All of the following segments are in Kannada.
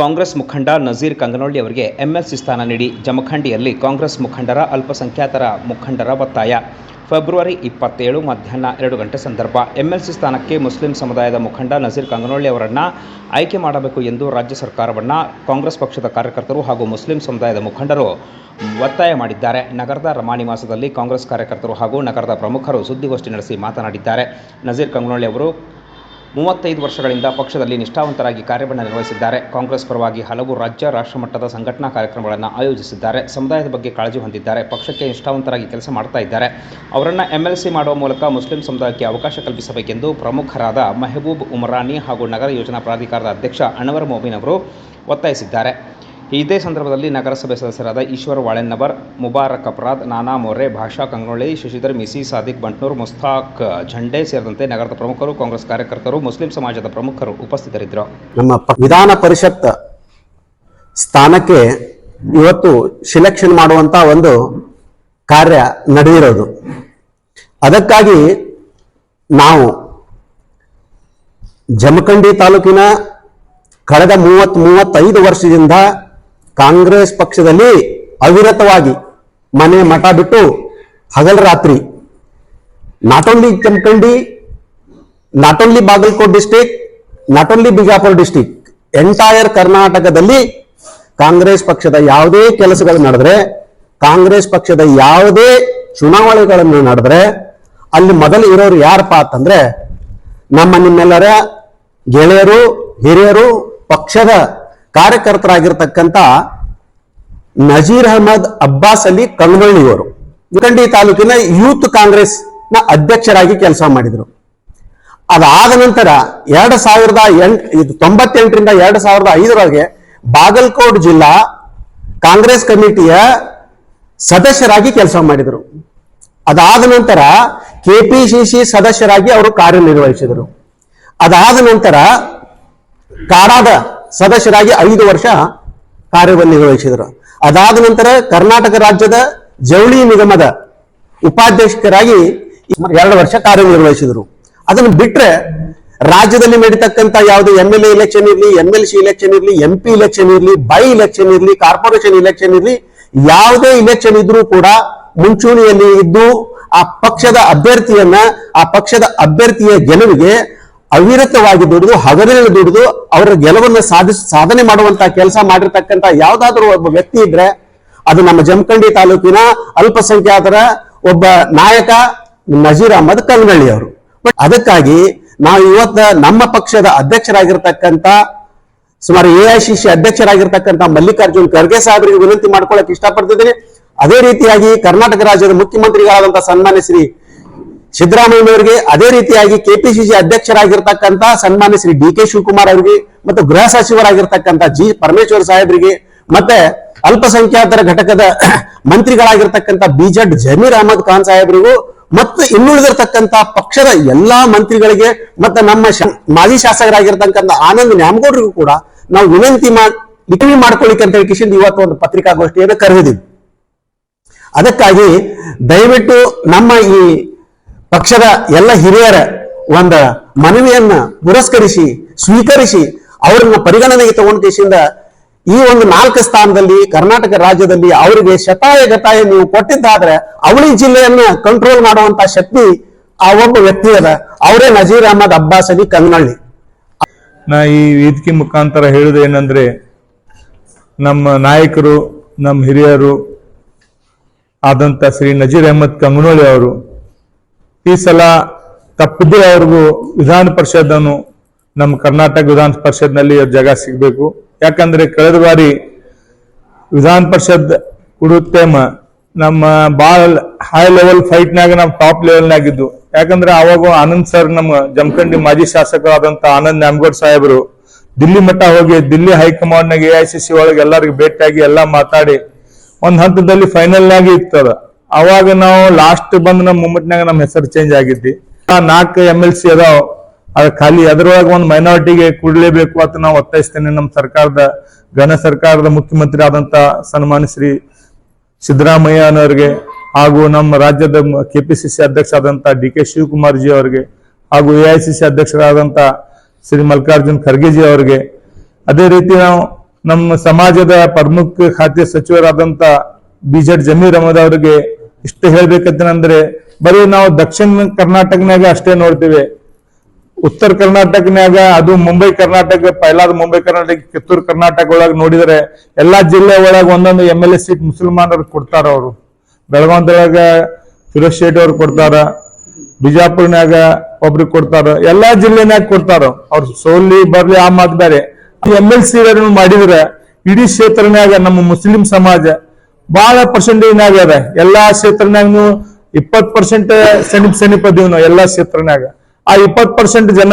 ಕಾಂಗ್ರೆಸ್ ಮುಖಂಡ ನಜೀರ್ ಕಂಗನೊಳ್ಳಿ ಅವರಿಗೆ ಎಂಎಲ್ಸಿ ಸ್ಥಾನ ನೀಡಿ ಜಮಖಂಡಿಯಲ್ಲಿ ಕಾಂಗ್ರೆಸ್ ಮುಖಂಡರ ಅಲ್ಪಸಂಖ್ಯಾತರ ಮುಖಂಡರ ಒತ್ತಾಯ. ಫೆಬ್ರವರಿ ಇಪ್ಪತ್ತೇಳು ಮಧ್ಯಾಹ್ನ ಎರಡು ಗಂಟೆ ಸಂದರ್ಭ ಎಂಎಲ್ಸಿ ಸ್ಥಾನಕ್ಕೆ ಮುಸ್ಲಿಂ ಸಮುದಾಯದ ಮುಖಂಡ ನಜೀರ್ ಕಂಗನೊಳ್ಳಿ ಅವರನ್ನು ಆಯ್ಕೆ ಮಾಡಬೇಕು ಎಂದು ರಾಜ್ಯ ಸರ್ಕಾರವನ್ನು ಕಾಂಗ್ರೆಸ್ ಪಕ್ಷದ ಕಾರ್ಯಕರ್ತರು ಹಾಗೂ ಮುಸ್ಲಿಂ ಸಮುದಾಯದ ಮುಖಂಡರು ಒತ್ತಾಯ ಮಾಡಿದ್ದಾರೆ. ನಗರದ ರಮಾನಿವಾಸದಲ್ಲಿ ಕಾಂಗ್ರೆಸ್ ಕಾರ್ಯಕರ್ತರು ಹಾಗೂ ನಗರದ ಪ್ರಮುಖರು ಸುದ್ದಿಗೋಷ್ಠಿ ನಡೆಸಿ ಮಾತನಾಡಿದ್ದಾರೆ. ನಜೀರ್ ಕಂಗನೊಳ್ಳಿ ಅವರು ಮೂವತ್ತೈದು ವರ್ಷಗಳಿಂದ ಪಕ್ಷದಲ್ಲಿ ನಿಷ್ಠಾವಂತರಾಗಿ ಕಾರ್ಯವನ್ನು ನಿರ್ವಹಿಸಿದ್ದಾರೆ ಕಾಂಗ್ರೆಸ್ ಪರವಾಗಿ ಹಲವು ರಾಜ್ಯ, ರಾಷ್ಟ್ರಮಟ್ಟದ ಸಂಘಟನಾ ಕಾರ್ಯಕ್ರಮಗಳನ್ನು ಆಯೋಜಿಸಿದ್ದಾರೆ. ಸಮುದಾಯದ ಬಗ್ಗೆ ಕಾಳಜಿ ಹೊಂದಿದ್ದಾರೆ. ಪಕ್ಷಕ್ಕೆ ನಿಷ್ಠಾವಂತರಾಗಿ ಕೆಲಸ ಮಾಡ್ತಾ ಇದ್ದಾರೆ. ಅವರನ್ನು ಎಂಎಲ್ಸಿ ಮಾಡುವ ಮೂಲಕ ಮುಸ್ಲಿಂ ಸಮುದಾಯಕ್ಕೆ ಅವಕಾಶ ಕಲ್ಪಿಸಬೇಕೆಂದು ಪ್ರಮುಖರಾದ ಮೆಹಬೂಬ್ ಉಮರಾನಿ ಹಾಗೂ ನಗರ ಯೋಜನಾ ಪ್ರಾಧಿಕಾರದ ಅಧ್ಯಕ್ಷ ಅಣವರ್ ಮೊಬಿನ್ ಅವರು ಒತ್ತಾಯಿಸಿದ್ದಾರೆ. ಇದೇ ಸಂದರ್ಭದಲ್ಲಿ ನಗರಸಭೆ ಸದಸ್ಯರಾದ ಈಶ್ವರ್ ವಾಳೆನ್ನವರ್, ಮುಬಾರಕ್ ಅಪರಾಧ್ ನಾನಾ ಮೊರೆ ಭಾಷಾ ಕಂಗ್ನೊಳ್ಳಿ ಶಶಿಧರ್ ಮಿಸಿ ಸಾದಿಕ್ ಬಂಟ್ನೂರ್ ಮುಸ್ತಾಕ್ ಝಂಡೆ ಸೇರಿದಂತೆ ನಗರದ ಪ್ರಮುಖರು, ಕಾಂಗ್ರೆಸ್ ಕಾರ್ಯಕರ್ತರು, ಮುಸ್ಲಿಂ ಸಮಾಜದ ಪ್ರಮುಖರು ಉಪಸ್ಥಿತರಿದ್ದರು. ನಮ್ಮ ವಿಧಾನ ಪರಿಷತ್ ಸ್ಥಾನಕ್ಕೆ ಇವತ್ತು ಸಿಲೆಕ್ಷನ್ ಮಾಡುವಂತ ಒಂದು ಕಾರ್ಯ ನಡೆದಿರೋದು. ಅದಕ್ಕಾಗಿ ನಾವು ಜಮಖಂಡಿ ತಾಲೂಕಿನ ಕಳೆದ ಮೂವತ್ ಮೂವತ್ತೈದು ವರ್ಷದಿಂದ ಕಾಂಗ್ರೆಸ್ ಪಕ್ಷದಲ್ಲಿ ಅವಿರತವಾಗಿ ಮನೆ ಮಠ ಬಿಟ್ಟು ಹಗಲ್ ರಾತ್ರಿ not only ಕೆಂಪಂಡಿ not only Bagalkot district not only Bijapur district entire ಕರ್ನಾಟಕದಲ್ಲಿ ಕಾಂಗ್ರೆಸ್ ಪಕ್ಷದ ಯಾವುದೇ ಕೆಲಸಗಳು ನಡೆದ್ರೆ, ಕಾಂಗ್ರೆಸ್ ಪಕ್ಷದ ಯಾವುದೇ ಚುನಾವಣೆಗಳನ್ನು ನಡೆದ್ರೆ, ಅಲ್ಲಿ ಮೊದಲು ಇರೋರು ಯಾರಪ್ಪ ಅಂತಂದ್ರೆ ನಮ್ಮ ನಿಮ್ಮೆಲ್ಲರ ಗೆಳೆಯರು, ಹಿರಿಯರು, ಪಕ್ಷದ ಕಾರ್ಯಕರ್ತರಾಗಿರ್ತಕ್ಕಂಥ ನಜೀರ್ ಅಹಮದ್ ಅಬ್ಬಾಸ್ ಅಲಿ ಕಂಗನಳ್ಳಿಯವರು ಮುಖಂಡಿ ತಾಲೂಕಿನ ಯೂತ್ ಕಾಂಗ್ರೆಸ್ನ ಅಧ್ಯಕ್ಷರಾಗಿ ಕೆಲಸ ಮಾಡಿದರು. ಅದಾದ ನಂತರ ಎರಡು ಸಾವಿರದ ಎಂಟು ತೊಂಬತ್ತೆಂಟರಿಂದ ಎರಡು ಸಾವಿರದ ಐದರೊಳಗೆ ಬಾಗಲಕೋಟ್ ಜಿಲ್ಲಾ ಕಾಂಗ್ರೆಸ್ ಕಮಿಟಿಯ ಸದಸ್ಯರಾಗಿ ಕೆಲಸ ಮಾಡಿದರು. ಅದಾದ ನಂತರ ಕೆಪಿಸಿಸಿ ಸದಸ್ಯರಾಗಿ ಅವರು ಕಾರ್ಯನಿರ್ವಹಿಸಿದರು. ಅದಾದ ನಂತರ ಕಾಡಾದ ಸದಸ್ಯರಾಗಿ ಐದು ವರ್ಷ ಕಾರ್ಯವನ್ನು ನಿರ್ವಹಿಸಿದರು. ಅದಾದ ನಂತರ ಕರ್ನಾಟಕ ರಾಜ್ಯದ ಜವಳಿ ನಿಗಮದ ಉಪಾಧ್ಯಕ್ಷರಾಗಿ ಎರಡು ವರ್ಷ ಕಾರ್ಯನಿರ್ವಹಿಸಿದರು. ಅದನ್ನು ಬಿಟ್ರೆ ರಾಜ್ಯದಲ್ಲಿ ನಡೀತಕ್ಕಂತ ಯಾವುದೇ ಎಂ ಎಲ್ ಎ ಇಲೆಕ್ಷನ್ ಇರಲಿ ಎಂ ಎಲ್ ಸಿ ಇಲೆಕ್ಷನ್ ಇರಲಿ ಎಂ ಪಿ ಇಲೆಕ್ಷನ್ ಇರಲಿ ಬೈ ಇಲೆಕ್ಷನ್ ಇರಲಿ ಕಾರ್ಪೊರೇಷನ್ ಇಲೆಕ್ಷನ್ ಇರಲಿ, ಯಾವುದೇ ಇಲೆಕ್ಷನ್ ಇದ್ರೂ ಕೂಡ ಮುಂಚೂಣಿಯಲ್ಲಿ ಇದ್ದು ಆ ಪಕ್ಷದ ಅಭ್ಯರ್ಥಿಯನ್ನ, ಆ ಪಕ್ಷದ ಅಭ್ಯರ್ಥಿಯ ಗೆಲುವಿಗೆ ಅವಿರತವಾಗಿ ದುಡಿದು, ಹಗಲಿನಲ್ಲಿ ದುಡಿದು ಅವರ ಗೆಲುವನ್ನು ಸಾಧಿಸ, ಸಾಧನೆ ಮಾಡುವಂತ ಕೆಲಸ ಮಾಡಿರ್ತಕ್ಕಂತ ಯಾವ್ದಾದ್ರು ಒಬ್ಬ ವ್ಯಕ್ತಿ ಇದ್ರೆ, ಅದು ನಮ್ಮ ಜಮಖಂಡಿ ತಾಲೂಕಿನ ಅಲ್ಪಸಂಖ್ಯಾತರ ಒಬ್ಬ ನಾಯಕ ನಜೀರ್ ಅಹಮದ್ ಕಂಗಳ್ಳಿ ಅವರು. ಬಟ್ ಅದಕ್ಕಾಗಿ ನಾವು ಇವತ್ತ ನಮ್ಮ ಪಕ್ಷದ ಅಧ್ಯಕ್ಷರಾಗಿರ್ತಕ್ಕಂಥ, ಸುಮಾರು ಸಿ ಅಧ್ಯಕ್ಷರಾಗಿರ್ತಕ್ಕಂಥ ಮಲ್ಲಿಕಾರ್ಜುನ್ ಖರ್ಗೆ ಸಾಹೇಬರಿಗೆ ವಿನಂತಿ ಮಾಡ್ಕೊಳ್ಳಕ್ ಇಷ್ಟಪಡ್ತಿದ್ದೀನಿ. ಅದೇ ರೀತಿಯಾಗಿ ಕರ್ನಾಟಕ ರಾಜ್ಯದ ಮುಖ್ಯಮಂತ್ರಿಗಳಾದಂತಹ ಸನ್ಮಾನ್ಯ ಶ್ರೀ ಸಿದ್ದರಾಮಯ್ಯನವರಿಗೆ ಅದೇ ರೀತಿಯಾಗಿ ಕೆಪಿಸಿಸಿ ಅಧ್ಯಕ್ಷರಾಗಿರ್ತಕ್ಕಂಥ ಸನ್ಮಾನ್ಯ ಶ್ರೀ ಡಿ ಕೆ ಶಿವಕುಮಾರ್ ಅವರಿಗೆ ಮತ್ತು ಗೃಹ ಸಚಿವರಾಗಿರ್ತಕ್ಕಂಥ ಜಿ ಪರಮೇಶ್ವರ್ ಸಾಹೇಬರಿಗೆ ಮತ್ತೆ ಅಲ್ಪಸಂಖ್ಯಾತರ ಘಟಕದ ಮಂತ್ರಿಗಳಾಗಿರ್ತಕ್ಕಂಥ ಬಿಜೆಡ್ ಜಮೀರ್ ಅಹಮದ್ ಖಾನ್ ಸಾಹೇಬರಿಗೂ ಮತ್ತು ಇನ್ನುಳಿದಿರ್ತಕ್ಕಂಥ ಪಕ್ಷದ ಎಲ್ಲಾ ಮಂತ್ರಿಗಳಿಗೆ ಮತ್ತೆ ನಮ್ಮ ಮಾಜಿ ಶಾಸಕರಾಗಿರ್ತಕ್ಕಂಥ ಆನಂದ್ ನ್ಯಾಮಗೌಡರಿಗೂ ಕೂಡ ನಾವು ವಿನಂತಿ ಮಾಡಿ ಮಾಡ್ಕೊಳ್ಳಿಕ್ಕೆ ಅಂತ ಹೇಳಿ ಕಿಶನ್ ಇವತ್ತು ಒಂದು ಪತ್ರಿಕಾಗೋಷ್ಠಿಯನ್ನು ಕರೆದಿದ್ದೀವಿ. ಅದಕ್ಕಾಗಿ ದಯವಿಟ್ಟು ನಮ್ಮ ಈ ಪಕ್ಷದ ಎಲ್ಲ ಹಿರಿಯರ ಒಂದು ಮನವಿಯನ್ನ ಪುರಸ್ಕರಿಸಿ, ಸ್ವೀಕರಿಸಿ ಅವರನ್ನ ಪರಿಗಣನೆಗೆ ತಗೊಂಡ ಈ ಒಂದು ನಾಲ್ಕು ಸ್ಥಾನದಲ್ಲಿ ಕರ್ನಾಟಕ ರಾಜ್ಯದಲ್ಲಿ ಅವರಿಗೆ ಶತಾಯ ಗತಾಯ ನೀವು ಕೊಟ್ಟಿದ್ದಾದ್ರೆ ಅವಳಿ ಜಿಲ್ಲೆಯನ್ನ ಕಂಟ್ರೋಲ್ ಮಾಡುವಂತ ಶಕ್ತಿ ಆ ಒಬ್ಬ ವ್ಯಕ್ತಿ ಅದ. ಅವರೇ ನಜೀರ್ ಅಹಮದ್ ಅಬ್ಬಾಸ್ ಅಲಿ ಕಂಗನಳ್ಳಿ. ನಾ ಈ ವೇದಿಕೆ ಮುಖಾಂತರ ಹೇಳುದು ಏನಂದ್ರೆ, ನಮ್ಮ ನಾಯಕರು, ನಮ್ಮ ಹಿರಿಯರು ಆದಂತ ಶ್ರೀ ನಜೀರ್ ಅಹಮದ್ ಕಂಗನೋಳಿ ಅವರು ಈ ಸಲ ತಪ್ಪದೇ ಅವ್ರಿಗೂ ವಿಧಾನ ಪರಿಷತ್ ನಮ್ಮ ಕರ್ನಾಟಕ ವಿಧಾನ ಪರಿಷತ್ನಲ್ಲಿ ಜಾಗ ಸಿಗಬೇಕು. ಯಾಕಂದ್ರೆ ಕಳೆದ ಬಾರಿ ವಿಧಾನ ಪರಿಷತ್ ಕುಡುತ್ತೇಮ ನಮ್ಮ ಬಾಳ ಹೈ ಲೆವೆಲ್ ಫೈಟ್ನಾಗ ನಾವು ಟಾಪ್ ಲೆವೆಲ್ನಾಗಿದ್ದು ಯಾಕಂದ್ರೆ ಅವಾಗ ಆನಂದ್ ಸರ್ ನಮ್ಮ ಜಮಖಂಡಿ ಮಾಜಿ ಶಾಸಕರಾದಂತ ಆನಂದ್ ನ್ಯಾಮಗೌಡ್ ಸಾಹೇಬರು ದಿಲ್ಲಿ ಮಟ್ಟ ಹೋಗಿ ದಿಲ್ಲಿ ಹೈಕಮಾಂಡ್ನಾಗ ಎ ಐ ಸಿ ಸಿ ಒಳಗೆ ಎಲ್ಲರಿಗೂ ಭೇಟಿಯಾಗಿ ಎಲ್ಲಾ ಮಾತಾಡಿ ಒಂದು ಹಂತದಲ್ಲಿ ಫೈನಲ್ ಇತ್ತು ಇತ್ತದ ಅವಾಗ ನಾವು ಲಾಸ್ಟ್ ಬಂದ್ ನಮ್ಮ ಮೂಮೆಂಟ್ನಾಗ ನಮ್ಮ ಹೆಸರು ಚೇಂಜ್ ಆಗಿದ್ದಿ ಆ ನಾಲ್ಕು ಎಂ ಎಲ್ ಸಿ ಅದಾವ, ಅದ ಖಾಲಿ ಅದರೊಳಗೆ ಒಂದು ಮೈನಾರಿಟಿಗೆ ಕೊಡಲೇಬೇಕು ಅಂತ ನಾವು ಒತ್ತಾಯಿಸ್ತೇನೆ. ನಮ್ಮ ಸರ್ಕಾರದ, ಘನ ಸರ್ಕಾರದ ಮುಖ್ಯಮಂತ್ರಿ ಆದಂತ ಸನ್ಮಾನ ಶ್ರೀ ಸಿದ್ದರಾಮಯ್ಯನವರಿಗೆ ಹಾಗೂ ನಮ್ಮ ರಾಜ್ಯದ ಕೆ ಪಿ ಸಿ ಅಧ್ಯಕ್ಷ ಆದಂತ ಡಿ ಕೆ ಶಿವಕುಮಾರ್ ಜಿ ಅವರಿಗೆ ಹಾಗೂ ಸಿ ಅಧ್ಯಕ್ಷರಾದಂತ ಶ್ರೀ ಮಲ್ಲಿಕಾರ್ಜುನ್ ಖರ್ಗೆ ಜಿ ಅವರಿಗೆ. ಅದೇ ರೀತಿ ನಾವು ನಮ್ಮ ಸಮಾಜದ ಪ್ರಮುಖ ಖಾತೆ ಸಚಿವರಾದಂತ ಬಿಜೆಡ್ ಜಮೀರ್ ಅಹಮದ್ ಅವರಿಗೆ ಇಷ್ಟು ಹೇಳ್ಬೇಕಂತಂದ್ರೆ ಬರೀ ನಾವು ದಕ್ಷಿಣ ಕರ್ನಾಟಕನಾಗ ಅಷ್ಟೇ ನೋಡ್ತೀವಿ. ಉತ್ತರ ಕರ್ನಾಟಕನ್ಯಾಗ ಅದು ಮುಂಬೈ ಕರ್ನಾಟಕ ಪೈಲಾದ ಮುಂಬೈ ಕರ್ನಾಟಕ, ಕಿತ್ತೂರು ಕರ್ನಾಟಕ ಒಳಗೆ ನೋಡಿದರೆ ಎಲ್ಲಾ ಜಿಲ್ಲೆ ಒಳಗೆ ಒಂದೊಂದು ಎಂ ಎಲ್ ಎ ಸೀಟ್ ಮುಸಲ್ಮಾನರು ಕೊಡ್ತಾರ ಅವರು. ಬೆಳಗಾವದೊಳಗ ಫಿರೋಜ್ ಶೇಟ್ ಅವ್ರು ಕೊಡ್ತಾರ, ಬಿಜಾಪುರ್ನ್ಯಾಗ ಒಬ್ರಿಗೆ ಕೊಡ್ತಾರ, ಎಲ್ಲಾ ಜಿಲ್ಲೆನಾಗ ಕೊಡ್ತಾರ ಅವ್ರು. ಸೋಲಿ ಬರ್ಲಿ ಆ ಮಾತು ಬೇರೆ. ಎಂ ಎಲ್ ಸಿ ಮಾಡಿದ್ರೆ ಇಡೀ ಕ್ಷೇತ್ರನಾಗ ನಮ್ಮ ಮುಸ್ಲಿಂ ಸಮಾಜ ಬಹಳ ಪರ್ಸೆಂಟೇಜ್ನಾಗ ಅದ. ಎಲ್ಲಾ ಕ್ಷೇತ್ರನ್ಯಾಗ ಇಪ್ಪತ್ ಪರ್ಸೆಂಟ್ ಸಮೀಪ ಸಮೀಪ ಅದೀವಿ ನಾವು ಎಲ್ಲಾ ಕ್ಷೇತ್ರನಾಗ ಆ ಇಪ್ಪತ್ ಪರ್ಸೆಂಟ್ ಜನ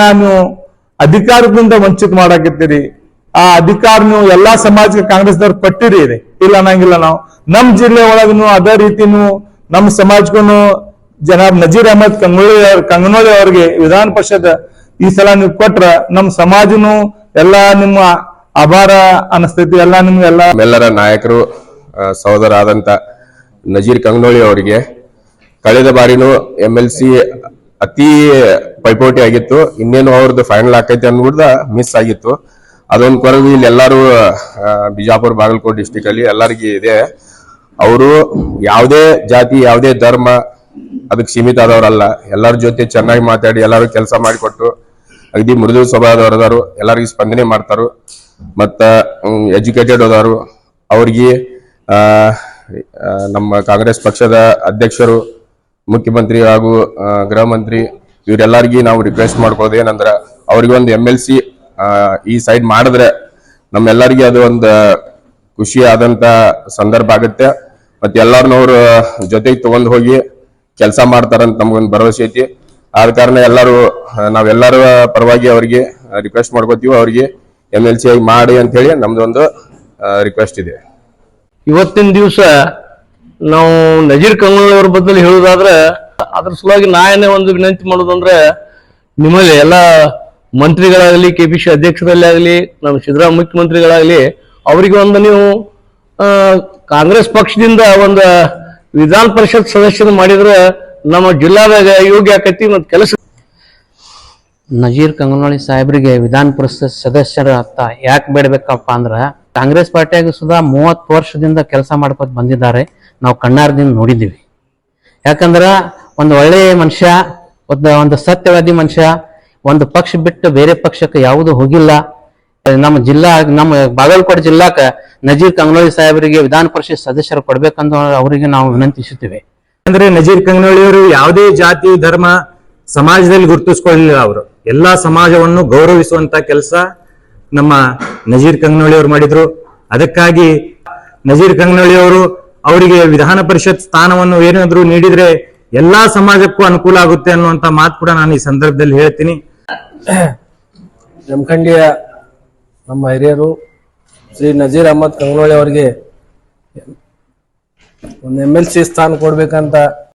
ಅಧಿಕಾರದಿಂದ ವಂಚಿತ ಮಾಡಾಕತ್ತೀರಿ. ಆ ಅಧಿಕಾರ ಎಲ್ಲಾ ಸಮಾಜಕ್ಕೆ ಕಾಂಗ್ರೆಸ್ದವ್ರು ಕೊಟ್ಟಿರಿ ಇದೆ ಇಲ್ಲ ಅನ್ನಂಗಿಲ್ಲ ನಾವು. ನಮ್ ಜಿಲ್ಲೆ ಒಳಗನು ಅದೇ ರೀತಿನೂ ನಮ್ಮ ಸಮಾಜಕ್ಕೂ ಜನಾಬ್ ನಜೀರ್ ಅಹಮದ್ ಕಂಗೋಳಿ ಕಂಗನೋಳಿ ಅವ್ರಿಗೆ ವಿಧಾನ ಪರಿಷತ್ ಈ ಸಲ ನೀವು ಕೊಟ್ರ ನಮ್ಮ ಸಮಾಜನು ಎಲ್ಲಾ ನಿಮ್ಮ ಆಭಾರ ಅನಸ್ತೈತಿ. ಎಲ್ಲಾ ನಿಮ್ಗೆ ಎಲ್ಲಾ ಎಲ್ಲರ ನಾಯಕರು ಸಹೋದರ ಆದಂತ ನಜೀರ್ ಕಂಗ್ನೋಳಿ ಅವರಿಗೆ ಕಳೆದ ಬಾರಿನೂ ಎಂ ಎಲ್ ಸಿ ಅತಿ ಪೈಪೋಟಿ ಆಗಿತ್ತು ಇನ್ನೇನು ಅವ್ರದ್ದು ಫೈನಲ್ ಆಕೈತಿ ಅನ್ಬಿಡ್ದ ಮಿಸ್ ಆಗಿತ್ತು. ಅದೊಂದು ಕೊರಗು ಇಲ್ಲಿ ಎಲ್ಲರೂ ಬಿಜಾಪುರ, ಬಾಗಲಕೋಟೆ ಡಿಸ್ಟಿಕ್ ಅಲ್ಲಿ ಎಲ್ಲರಿಗೂ ಇದೆ. ಅವರು ಯಾವುದೇ ಜಾತಿ, ಯಾವುದೇ ಧರ್ಮ ಅದಕ್ಕೆ ಸೀಮಿತ ಆದವರಲ್ಲ ಎಲ್ಲರ ಜೊತೆ ಚೆನ್ನಾಗಿ ಮಾತಾಡಿ, ಎಲ್ಲರೂ ಕೆಲಸ ಮಾಡಿಕೊಟ್ಟು, ಅಗದಿ ಮೃದು ಸ್ವಭಾವದವ್ರು ಅದಾರು ಎಲ್ಲರಿಗೂ ಸ್ಪಂದನೆ ಮಾಡ್ತಾರು. ಮತ್ತ ಎಜುಕೇಟೆಡ್ ಅದಾರು ಅವ್ರಿಗೆ ನಮ್ಮ ಕಾಂಗ್ರೆಸ್ ಪಕ್ಷದ ಅಧ್ಯಕ್ಷರು, ಮುಖ್ಯಮಂತ್ರಿ ಹಾಗೂ ಗೃಹ ಮಂತ್ರಿ, ಇವರೆಲ್ಲರಿಗೆ ನಾವು ರಿಕ್ವೆಸ್ಟ್ ಮಾಡ್ಕೊಳ್ಳೋದು ಏನಂದ್ರೆ, ಅವ್ರಿಗೆ ಒಂದು ಎಂ ಎಲ್ ಸಿ ಈ ಸೈಡ್ ಮಾಡಿದ್ರೆ ನಮ್ಮೆಲ್ಲರಿಗೆ ಅದು ಒಂದು ಖುಷಿ ಆದಂತ ಸಂದರ್ಭ ಆಗುತ್ತೆ. ಮತ್ತೆ ಎಲ್ಲರನ್ನವರು ಜೊತೆಗೆ ತೊಗೊಂಡು ಹೋಗಿ ಕೆಲಸ ಮಾಡ್ತಾರಂತ ನಮ್ಗೊಂದು ಭರವಸೆ ಐತಿ. ಆದ ಕಾರಣ ಎಲ್ಲರೂ, ನಾವೆಲ್ಲರ ಪರವಾಗಿ ಅವರಿಗೆ ರಿಕ್ವೆಸ್ಟ್ ಮಾಡ್ಕೋತೀವಿ. ಅವರಿಗೆ ಎಂ ಎಲ್ ಸಿ ಆಗಿ ಮಾಡಿ ಅಂತ ಹೇಳಿ ನಮ್ದೊಂದು ರಿಕ್ವೆಸ್ಟ್ ಇದೆ. ಇವತ್ತಿನ ದಿವಸ ನಾವು ನಜೀರ್ ಅವ್ರ ಬದಲು ಹೇಳುದಾದ್ರೆ, ಅದ್ರ ಸಲುವಾಗಿ ನಾ ಏನೇ ಒಂದು ವಿನಂತಿ ಮಾಡೋದಂದ್ರೆ ನಿಮ್ಮಲ್ಲಿ ಎಲ್ಲ ಮಂತ್ರಿಗಳಾಗಲಿ ಕೆ ಪಿ ಸಿ ಅಧ್ಯಕ್ಷರಲ್ಲಿ ಆಗಲಿ ನಮ್ಮ ಸಿದ್ದರಾಮ ಮುಖ್ಯಮಂತ್ರಿಗಳಾಗಲಿ, ಅವರಿಗೆ ಒಂದು ನೀವು ಕಾಂಗ್ರೆಸ್ ಪಕ್ಷದಿಂದ ಒಂದು ವಿಧಾನ ಪರಿಷತ್ ಸದಸ್ಯರು ಮಾಡಿದ್ರೆ ನಮ್ಮ ಜಿಲ್ಲಾದಾಗ ಯೋಗ್ಯ ಆಕೈತಿ ಮತ್ತು ಕೆಲಸ. ನಜೀರ್ ಕಂಗನಾಳಿ ಸಾಹೇಬರಿಗೆ ವಿಧಾನ ಪರಿಷತ್ ಸದಸ್ಯರ ಅರ್ಥ ಯಾಕೆ ಬೇಡಬೇಕಪ್ಪ ಅಂದ್ರ ಕಾಂಗ್ರೆಸ್ ಪಾರ್ಟಿಯಾಗ ಸುಧಾ ಮೂವತ್ತು ವರ್ಷದಿಂದ ಕೆಲಸ ಮಾಡ್ಕೊತ ಬಂದಿದ್ದಾರೆ. ನಾವು ಕಣ್ಣಾರದಿಂದ ನೋಡಿದ್ದೀವಿ. ಯಾಕಂದ್ರ ಒಂದು ಒಳ್ಳೆಯ ಮನುಷ್ಯ, ಒಂದು ಸತ್ಯವಾದಿ ಮನುಷ್ಯ, ಒಂದು ಪಕ್ಷ ಬಿಟ್ಟು ಬೇರೆ ಪಕ್ಷಕ್ಕೆ ಯಾವುದು ಹೋಗಿಲ್ಲ. ನಮ್ಮ ಜಿಲ್ಲಾ, ನಮ್ಮ ಬಾಗಲಕೋಟೆ ಜಿಲ್ಲಾಕ ನಜೀರ್ ಕಂಗ್ನೋಳಿ ಸಾಹೇಬರಿಗೆ ವಿಧಾನ ಪರಿಷತ್ ಸದಸ್ಯರು ಕೊಡ್ಬೇಕಂತ ಅವರಿಗೆ ನಾವು ವಿನಂತಿಸುತ್ತೇವೆ. ಅಂದ್ರೆ ನಜೀರ್ ಕಂಗನಳ್ಳಿಯವರು ಯಾವುದೇ ಜಾತಿ, ಧರ್ಮ ಸಮಾಜದಲ್ಲಿ ಗುರುತಿಸ್ಕೊಳ್ಳಿಲ್ಲ ಅವರು. ಎಲ್ಲಾ ಸಮಾಜವನ್ನು ಗೌರವಿಸುವಂತ ಕೆಲಸ ನಮ್ಮ ನಜೀರ್ ಕಂಗನಳ್ಳಿಯವರು ಮಾಡಿದ್ರು. ಅದಕ್ಕಾಗಿ ನಜೀರ್ ಕಂಗನಳ್ಳಿಯವರು ಅವರಿಗೆ ವಿಧಾನ ಪರಿಷತ್ ಸ್ಥಾನವನ್ನು ಏನಾದ್ರೂ ನೀಡಿದ್ರೆ ಎಲ್ಲಾ ಸಮಾಜಕ್ಕೂ ಅನುಕೂಲ ಆಗುತ್ತೆ ಅನ್ನುವಂತ ಮಾತು ಕೂಡ ನಾನು ಈ ಸಂದರ್ಭದಲ್ಲಿ ಹೇಳ್ತೀನಿ. ಜಮಖಂಡಿಯ ನಮ್ಮ ಹಿರಿಯರು ಶ್ರೀ ನಜೀರ್ ಅಹಮದ್ ಕಂಗ್ನೋಳಿ ಅವರಿಗೆ ಒಂದು ಎಂ ಎಲ್ ಸಿ ಸ್ಥಾನ ಕೊಡ್ಬೇಕಂತ